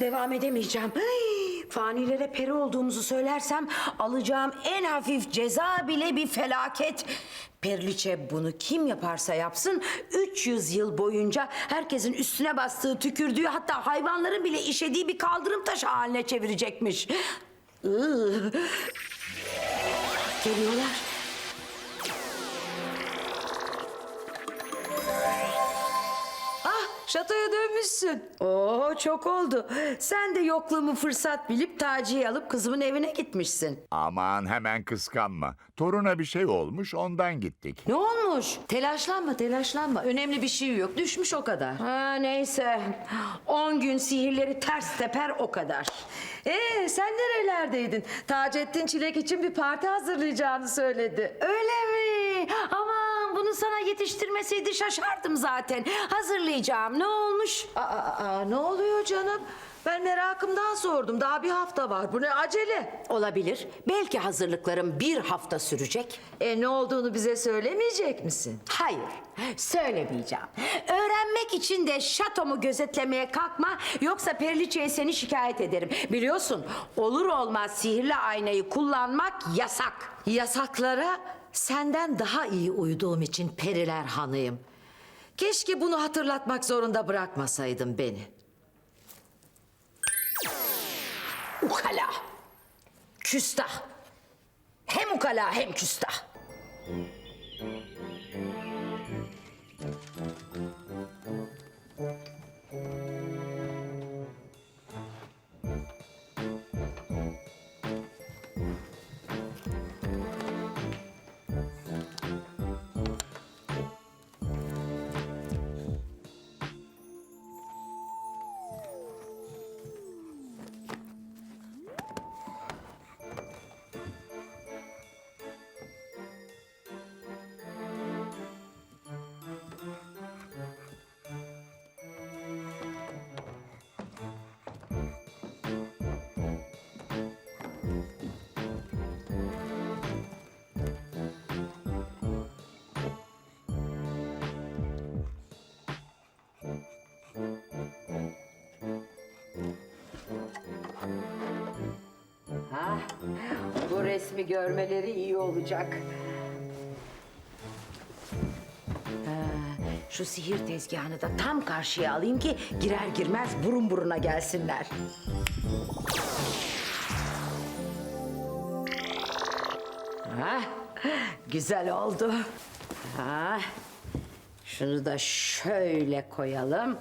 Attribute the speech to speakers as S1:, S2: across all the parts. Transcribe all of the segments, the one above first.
S1: devam edemeyeceğim. Ay, fanilere peri olduğumuzu söylersem alacağım en hafif ceza bile bir felaket. Perliçe bunu kim yaparsa yapsın 300 yıl boyunca herkesin üstüne bastığı, tükürdüğü hatta hayvanların bile işediği bir kaldırım taşı haline çevirecekmiş. Geliyorlar.
S2: Ah şatoya dönmüşsün.
S1: Oo çok oldu. Sen de yokluğumu fırsat bilip Taci'yi alıp kızımın evine gitmişsin.
S3: Aman hemen kıskanma. Toruna bir şey olmuş ondan gittik.
S1: Ne olmuş?
S2: Telaşlanma telaşlanma. Önemli bir şey yok. Düşmüş o kadar.
S1: Ha neyse. On gün sihirleri ters teper o kadar.
S2: Ee sen nerelerdeydin? Taceddin Çilek için bir parti hazırlayacağını söyledi.
S1: Öyle mi? Aman bunu sana yetiştirmeseydi şaşardım zaten. Hazırlayacağım. Ne olmuş?
S2: Aa, aa, ne oluyor canım? Ben merakımdan sordum. Daha bir hafta var. Bu ne acele?
S1: Olabilir. Belki hazırlıklarım bir hafta sürecek.
S2: E ne olduğunu bize söylemeyecek misin?
S1: Hayır, söylemeyeceğim. Öğrenmek için de şatomu gözetlemeye kalkma, yoksa Perliçe'ye seni şikayet ederim. Biliyorsun, olur olmaz sihirli aynayı kullanmak yasak.
S2: Yasaklara senden daha iyi uyduğum için Periler Hanıyım. Keşke bunu hatırlatmak zorunda bırakmasaydın beni.
S1: Ukala. Küstah. Hem ukala hem küstah. Resmi görmeleri iyi olacak. Şu sihir tezgahını da tam karşıya alayım ki girer girmez burun buruna gelsinler. Ha, güzel oldu. Ha, şunu da şöyle koyalım.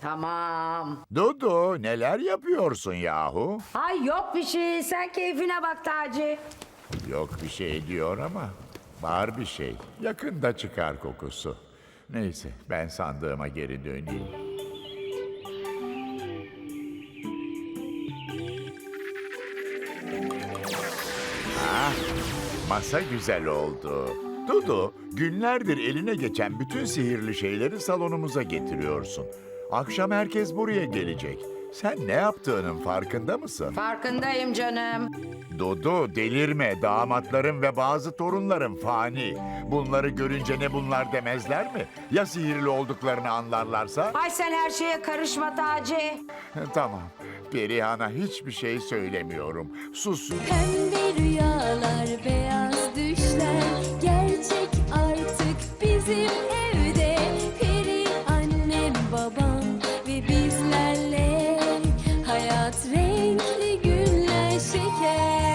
S1: Tamam.
S3: Dudu neler yapıyorsun yahu?
S1: Ay yok bir şey. Sen keyfine bak Taci.
S3: Yok bir şey diyor ama var bir şey. Yakında çıkar kokusu. Neyse ben sandığıma geri döneyim. Ah, masa güzel oldu. Dudu, günlerdir eline geçen bütün sihirli şeyleri salonumuza getiriyorsun. Akşam herkes buraya gelecek. Sen ne yaptığının farkında mısın?
S1: Farkındayım canım.
S3: Dudu delirme damatlarım ve bazı torunlarım fani. Bunları görünce ne bunlar demezler mi? Ya sihirli olduklarını anlarlarsa?
S1: Ay sen her şeye karışma Taci.
S3: tamam. Perihan'a hiçbir şey söylemiyorum. Sus.
S4: Pembe rüyalar, beyaz renkli günler şeker.